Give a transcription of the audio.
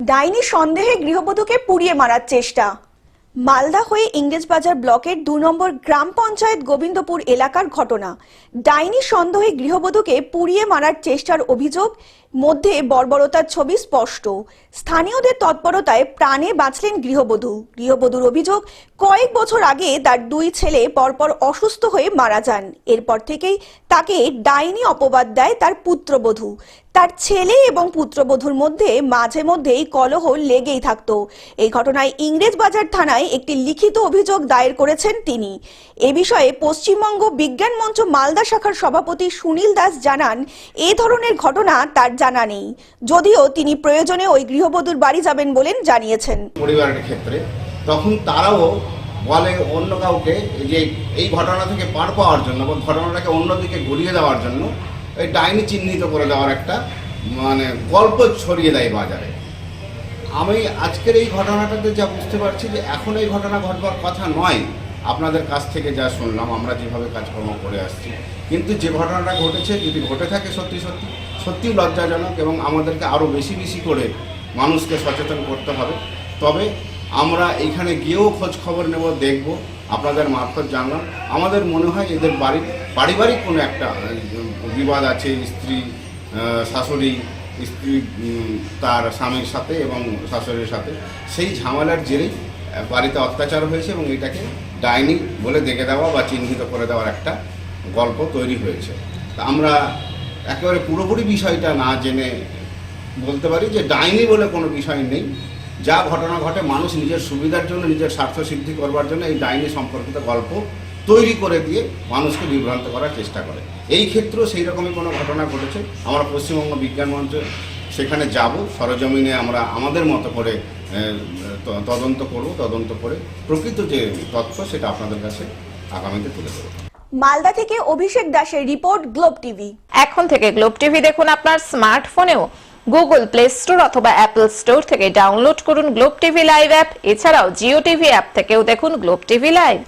ডাইনি সন্দেহে গৃহবধূকে পুড়িয়ে মারার চেষ্টা। মালদা হয়ে ইংরেজবাজার ব্লকের দু নম্বর গ্রাম পঞ্চায়েত গোবিন্দপুর এলাকার ঘটনা। ডাইনি সন্দেহে গৃহবধূকে পুড়িয়ে মারার চেষ্টার অভিযোগ, মধ্যে বর্বরতার ছবি স্পষ্ট। স্থানীয়দের তৎপরতায় প্রাণে বাঁচলেন গৃহবধূ। গৃহবধূর অভিযোগ, কয়েক বছর আগে তার দুই ছেলে পরপর অসুস্থ হয়ে মারা যান। এরপর থেকেই তাকে ডাইনি অপবাদ দেয় তার পুত্রবধূ। তার ছেলে এবং পুত্রবধূর মধ্যে মাঝে মধ্যেই কলহ লেগেই থাকতো। এই ঘটনায় ইংরেজবাজার থানায় একটি লিখিত অভিযোগ দায়ের করেছেন তিনি। এ বিষয়ে পশ্চিমবঙ্গ বিজ্ঞান মঞ্চ মালদা শাখার সভাপতি সুনীল দাস জানান, এ ধরনের ঘটনা তার জানা নেই। যদিও তিনি প্রয়োজনে ওই গৃহবধূর বাড়ি যাবেন বলেন জানিয়েছেন। পরিবারের ক্ষেত্রে তখন তারাও বলে অন্য কাউকে যে এই ঘটনা থেকে পার পাওয়ার জন্য বা ঘটনাটাকে অন্যদিকে ঘুরিয়ে দেওয়ার জন্য এই ডাইনি চিহ্নিত করে দেওয়ার একটা মানে গল্প ছড়িয়ে দেয় বাজারে। আমি আজকের এই ঘটনাটাতে যা বুঝতে পারছি যে এখন এই ঘটনা ঘটবার কথা নয়। আপনাদের কাছ থেকে যা শুনলাম, আমরা যেভাবে কাজকর্ম করে আসছি। কিন্তু যে ঘটনাটা ঘটেছে, যদি ঘটে থাকে সত্যি সত্যি, সত্যিই লজ্জাজনক এবং আমাদেরকে আরও বেশি বেশি করে মানুষকে সচেতন করতে হবে। তবে আমরা এখানে গিয়েও খোঁজ খবর নেব, দেখব, আপনাদের মারফত জানলাম। আমাদের মনে হয় এদের বাড়ি পারিবারিক কোনো একটা বিবাদ আছে, স্ত্রী শাশুড়ি স্ত্রী তার স্বামীর সাথে এবং শাশুড়ির সাথে। সেই ঝামেলার জেরেই বাড়িতে অত্যাচার হয়েছে এবং এটাকে ডাইনি বলে দেখে দেওয়া বা চিহ্নিত করে দেওয়ার একটা গল্প তৈরি হয়েছে। তা আমরা একেবারে পুরোপুরি বিষয়টা না জেনে বলতে পারি যে ডাইনি বলে কোনো বিষয় নেই। যা ঘটনা ঘটে, মানুষ নিজের সুবিধার জন্য, নিজের স্বার্থ সিদ্ধি করবার জন্য এই ডাইনি সম্পর্কিত গল্প তৈরি করে দিয়ে মানুষকে বিভ্রান্ত করার চেষ্টা করে। এই ক্ষেত্রেও সেই রকমই কোনো ঘটনা ঘটেছে। আমরা পশ্চিমবঙ্গ বিজ্ঞান মঞ্চ সেখানে যাব সরজমিনে আমরা আমাদের মতো করে আহ, তদন্ত করব তদন্ত করে প্রকৃত যে তথ্য সেটা আপনাদের কাছে আগামীতে তুলে দেবো মালদা থেকে অভিষেক দাসের রিপোর্ট গ্লোব টিভি। এখন থেকে গ্লোব টিভি দেখুন আপনার স্মার্টফোনেও। গুগল প্লে স্টোর অথবা অ্যাপল স্টোর থেকে ডাউনলোড করুন গ্লোব টিভি লাইভ অ্যাপ। এছাড়াও জিও টিভি অ্যাপ থেকেও দেখুন গ্লোব টিভি লাইভ।